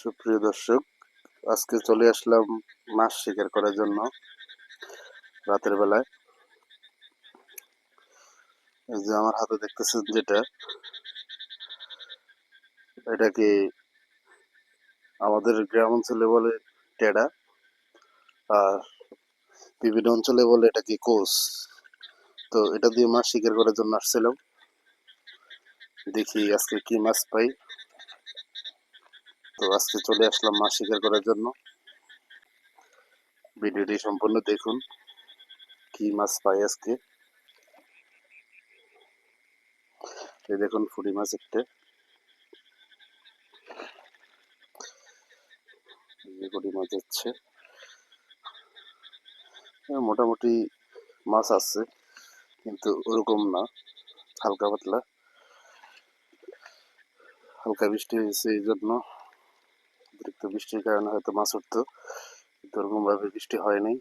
সুপ্রিয় দর্শক, আজকে চলে আসলাম মাছ শিকার করার জন্য রাতের বেলায়। এই যে আমার হাতে দেখতেছেন যেটা, এটা কি আমাদের গ্রাম অঞ্চলে বলে টেডা, আর বিভিন্ন অঞ্চলে বলে এটা কি কোস তো এটা দিয়ে মাছ শিকার করার জন্য আসছিলাম। দেখি আজকে কি মাছ পাই। তো আজকে চলে আসলাম মাছ শিকার করার জন্য। ভিডিওটি সম্পূর্ণ দেখুন, কি মাছ পাই আজকে। এই দেখুন ফুটি মাছ একটা। মাছ হচ্ছে। মোটামুটি মাছ আছে, কিন্তু ওরকম না, হালকা পাতলা। হালকা বৃষ্টি হয়েছে এই জন্য। অতিরিক্ত বৃষ্টির কারণে হয়তো মাছ উঠতো, কিন্তু ওরকম ভাবে বৃষ্টি হয়নি।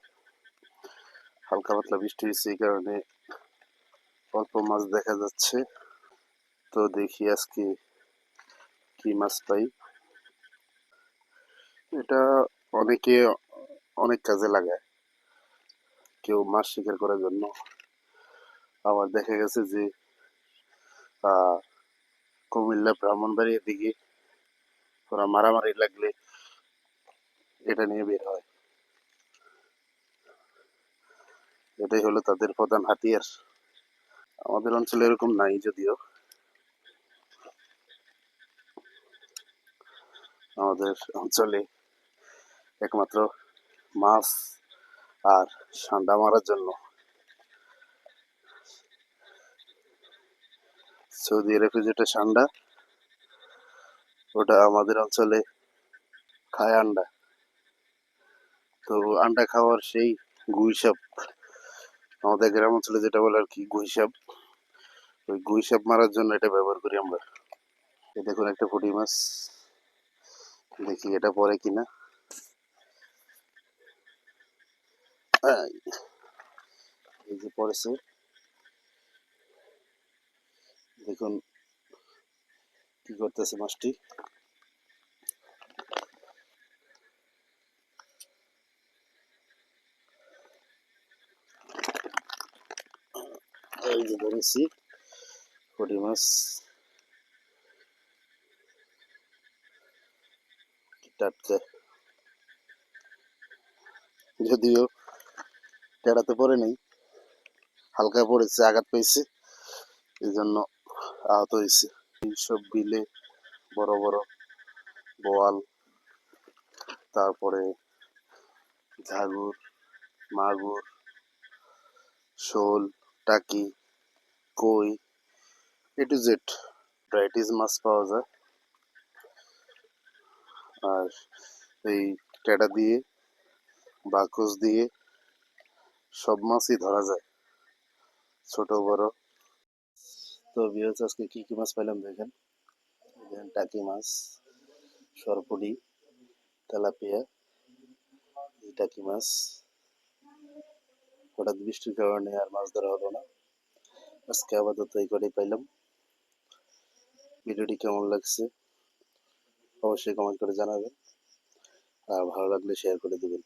হালকা পাতলা বৃষ্টি হয়েছে এই কারণে অল্প মাছ দেখা যাচ্ছে। তো দেখি আজকে কি মাছ পাই। এটা অনেকে অনেক কাজে লাগায়, কেউ মাছ শিকার করার জন্য। আবার দেখা গেছে যে কুমিল্লা ব্রাহ্মণবাড়ির দিকে ওরা মারামারি লাগলে এটা নিয়ে বের হয়। এটাই হলো তাদের প্রধান হাতিয়ার। আমাদের অঞ্চলে এরকম নাই যদিও। আমাদের অঞ্চলে একমাত্র মাছ আর সান্ডা মারার জন্য। সৌদি যেটা সান্ডা ওটা আমাদের অঞ্চলে খায় আন্ডা। তো আন্ডা খাওয়ার সেই গুইসাপ, আমাদের গ্রাম অঞ্চলে যেটা বলে আর কি গুইসাপ, ওই গুইসাপ মারার জন্য এটা ব্যবহার করি আমরা। এই দেখুন একটা পুঁটি মাছ, দেখি এটা পরে কিনা। এই যে পড়েছে। দেখুন কি করতেছে মাছটি। এই পুঁটি মাছ। টাটকা। যদিও টেড়াতে পড়ে নেই, হালকা পড়েছে, আঘাত পেয়েছে এই জন্য আহত হয়েছে। এইসব বিলে বড় বড় বোয়াল, তারপরে ঝাগুর, মাগুর, শোল, টাকি, কই, এ টু জেড ভ্যারাইটিস মাছ পাওয়া যায়। আর এই টেডা দিয়ে বাকস দিয়ে সব মাছই ধরা যায়, ছোট বড়। তো বিয়ার্স আজকে কি কি মাছ পাইলাম দেখেন। দেখেন টাকি মাছ সরপুরি তেলাপিয়া, এই টাকি মাছ। হঠাৎ বৃষ্টির কারণে আর মাছ ধরা হলো না। আজকে আপাতত এই কটাই পাইলাম। ভিডিওটি কেমন লাগছে অবশ্যই কমেন্ট করে জানাবেন। আর ভালো লাগলে শেয়ার করে দিবেন।